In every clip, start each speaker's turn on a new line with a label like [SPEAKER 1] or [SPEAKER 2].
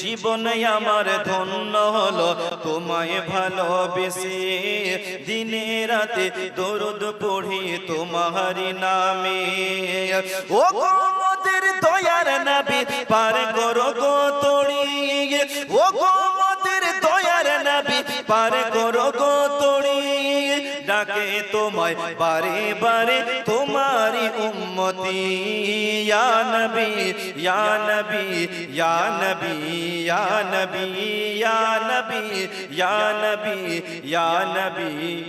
[SPEAKER 1] জীবনে আমার ধন্য হলো, তোমায় ভালোবেসে দিনে রাতে দরদ পড়ি তোমারি নামে। ও গোমদের দয়ার নাবি, পার করো গো তড়ি ও গোমদের দয়ার নাবি, পার করো গো তোমায় বারে বারে তোমারি উম্মতি। ইয়া নবী ইয়া নবী ইয়া নবী ইয়া নবী নবী নবী নবী।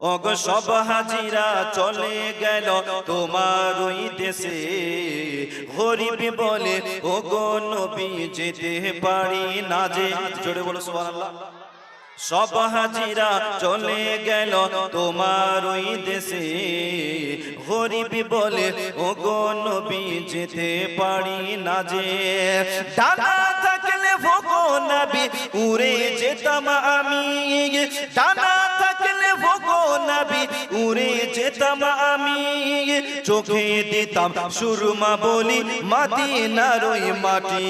[SPEAKER 1] ওগ সব হাজিরা চলে গেল তোমার ওই দেশে। গরিব বলে ও গো নবী যেতে পারি না যে। জোরে বলো সুবহানাল্লাহ। সব হাজিরা চলে গেল তোমার ওই দেশে। গরিব বলে ও গো যেতে পারি না যে। ডানা থাকলে ভোগো নবী, উড়ে যেতাম আমি। ডানা থাকলে ভোগো নবী, উড়ে যেতাম আমি। চোখে দিতাম সুরমা বলি মাদিনার ওই মাটি,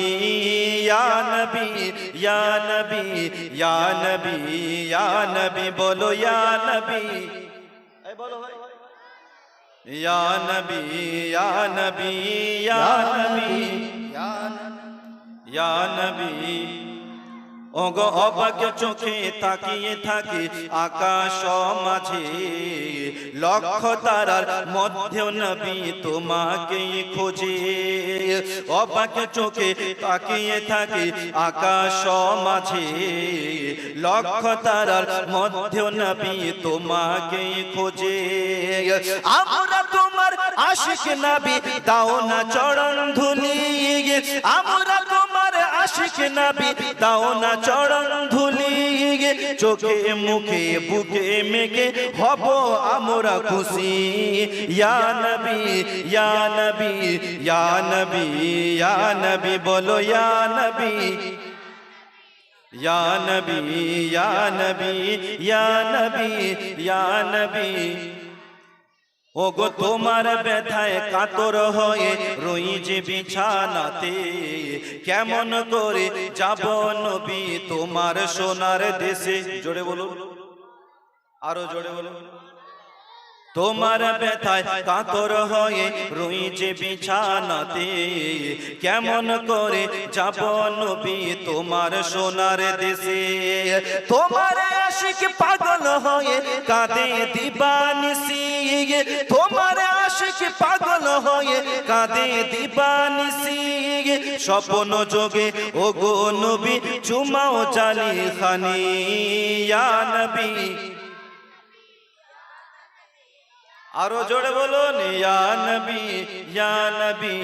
[SPEAKER 1] ইয়া নবী ইয়া নবী ইয়া নবী ইয়া নবী, বলো ইয়া নবী। বলো ভাই। ইয়া নবী ইয়া নবী, ইয়া ওগো অবাক চোখে তাকিয়ে থাকি, আকাশ মাঝে। লক্ষ তারার মধ্যে নবী তোমাকে খোঁজে। অবাক চোখে তাকিয়ে থাকি, আকাশ মাঝে। লক্ষ তারার মধ্যে নবী তোমাকে খোঁজে। আমরা তোমার আশিক নবী, দাও না চরণ ধুলি আমরা তোমার আশিক নবী, দাও না চরণ ধুলি চোখে মুখে বুকে মেঘে হব আমরা খুশি। ইয়া নবী ইয়া নবী ইয়া নবী ইয়া নবী, বলো ইয়া নবী। ইয়া নবী ইয়া নবী ইয়া নবী ইয়া নবী। ও গো তোমার ব্যথায় কাতর হয়ে রই যে বিছানাতে। কেমন করে যাব নবী তোমার সোনার দেশে? জোরে বলুন। আরও জোরে বলুন। তোমার ব্যথায় কাতর হয়ে রুইছে বিছানাতে। কেমন করে যাব নবী তোমার সোনার দেশে? তোমার আশিক পাগল হয়ে কাঁদে দিবানিসি তোমার আশিক পাগল হয়ে কাঁদে দিবানিসি স্বপ্ন যোগে ও গো নবী, চুমাও চালি খানি নবী আরও জোরে বলুন ইয়া নবী ইয়া নবী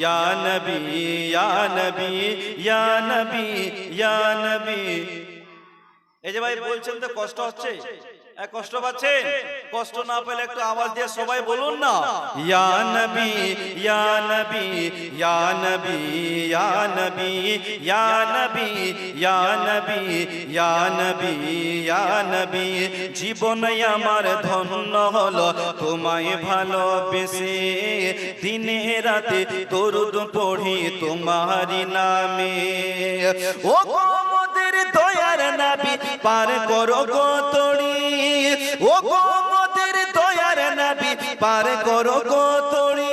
[SPEAKER 1] ইয়া নবী ইয়া নবী ইয়া নবী ইয়া নবী। এই যে ভাই বলছেন তো কষ্ট হচ্ছে? কষ্ট পাচ্ছে কষ্ট না পেলে একটু আওয়াজ দিয়ে সবাই বলুন না। ইয়া নবী ইয়া নবী ইয়া নবী ইয়া নবী ইয়া নবী ইয়া নবী ইয়া নবী ইয়া নবী জীবন আমার ধন্য হলো তোমায় ভালোবেসে। দিনে রাতে দরুদ পড়ি তোমারি নামে। ও দয়ার নাবি পার করো গো তড়ি ও গো মোদের দয়ার নাবি পার করো গো তড়ি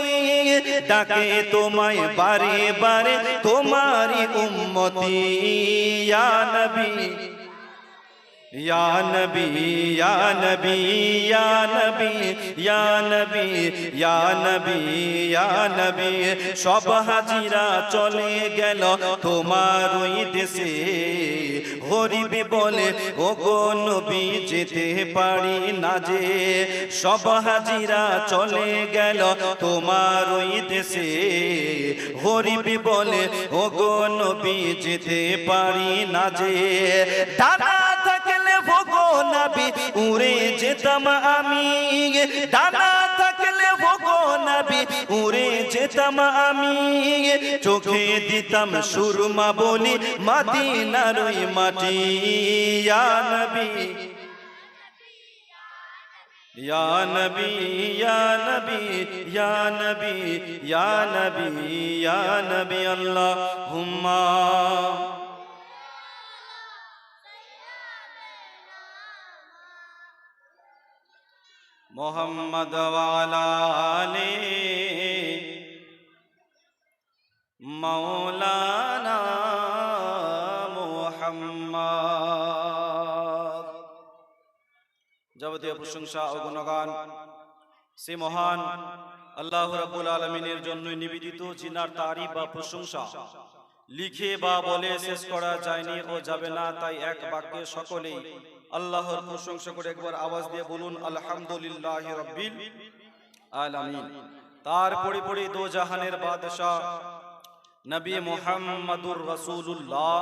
[SPEAKER 1] ডাকে তোমায় বারে বারে তোমারি উম্মতি, ইয়া নবী। নবী ইয়া নবী সব হাজিরা চলে গেল তোমার ওই দেশে। গরিব বলে ও গো নবী, যেতে পারি না যে। সব হাজিরা চলে গেল তোমার ওই দেশে। গরিব বলে ও গো নবী, যেতে পারি না যে। ভোগো নাবি, উড়ে যেতাম আমি। ডানা থাকলে ভোগো নাবি, উড়ে যেতাম আমি। চোখে দিতাম সুরমা বলি, মাদিনার ওই মাটি। ইয়া নবী নবী, ইয়া নবী ইয়া নবী ইয়া নবী ইয়া নবী আল্লাহ মোহাম্মদ ওয়ালালে মৌলানা মোহাম্মদ। যাবতীয় প্রশংসা ও গুণগান সে মহান আল্লাহ রাব্বুল আলমিনের জন্য নিবেদিত জিনার তারিফ বা প্রশংসা। লিখে বা বলে শেষ করা যায়নি ও যাবে না, তাই এক বাক্যে সকলেই আল্লাহর প্রশংসা করে একবার আওয়াজ দিয়ে বলুন, আলহামদুলিল্লাহ আলামিন। তার পরিপরি পরে দো জাহানের বাদশাহ নবী মুহাম্মদুর রাসূলুল্লাহ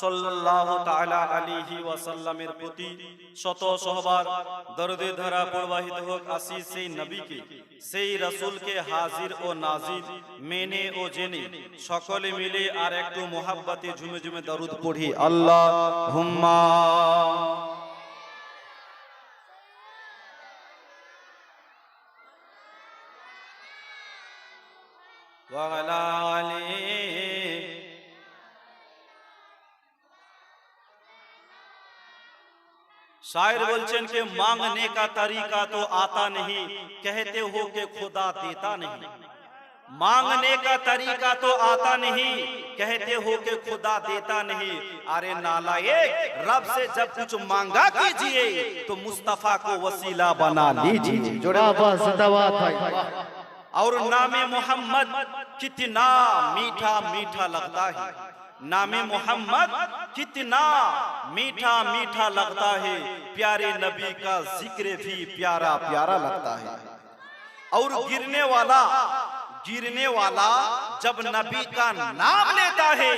[SPEAKER 1] সাল্লাল্লাহু তাআলা আলাইহি ওয়াসাল্লামের প্রতি শত সহবার দরদে ধারা প্রবাহিত হোক আসিস সেই নবীকে সেই রাসূলকে হাজির ও নাজির মেনে ও জেনে সকলে মিলে আর একটু মোহাব্বতে ঝুমে ঝুমে দরুদ পড়ি আল্লাহুম্মা وعلى शायर बोलचन के मांगने का तरीका तो आता नहीं। कहते हो कि खुदा देता नहीं। मांगने का तरीका तो आता नहीं। कहते हो कि खुदा देता नहीं। अरे नालायक रब से जब कुछ मांगा कीजिए तो मुस्तफ़ा को वसीला बना लीजिए और नामे मोहम्मद कितना मीठा मीठा लगता है। नामे मोहम्मद कितना मीठा मीठा लगता है। प्यारे नबी का ज़िक्र भी प्यारा प्यारा लगता है। और गिरने वाला गिरने वाला जब नबी का नाम लेता है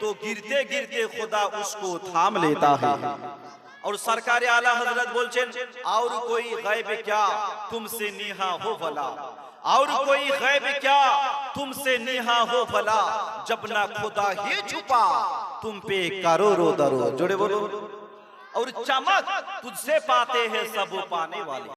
[SPEAKER 1] तो गिरते गिरते खुदा उसको थाम लेता है। और सरकार आला हज़रत बोलছেন और कोई गैब क्या तुमसे नेहा हो भला? और कोई गैब क्या तुमसे नेहा हो भला? जब ना खुदा ही छुपा, तुम पे करो रो दरो जोड़े बोलो। और चमक तुझसे पाते हैं सब पाने वाले।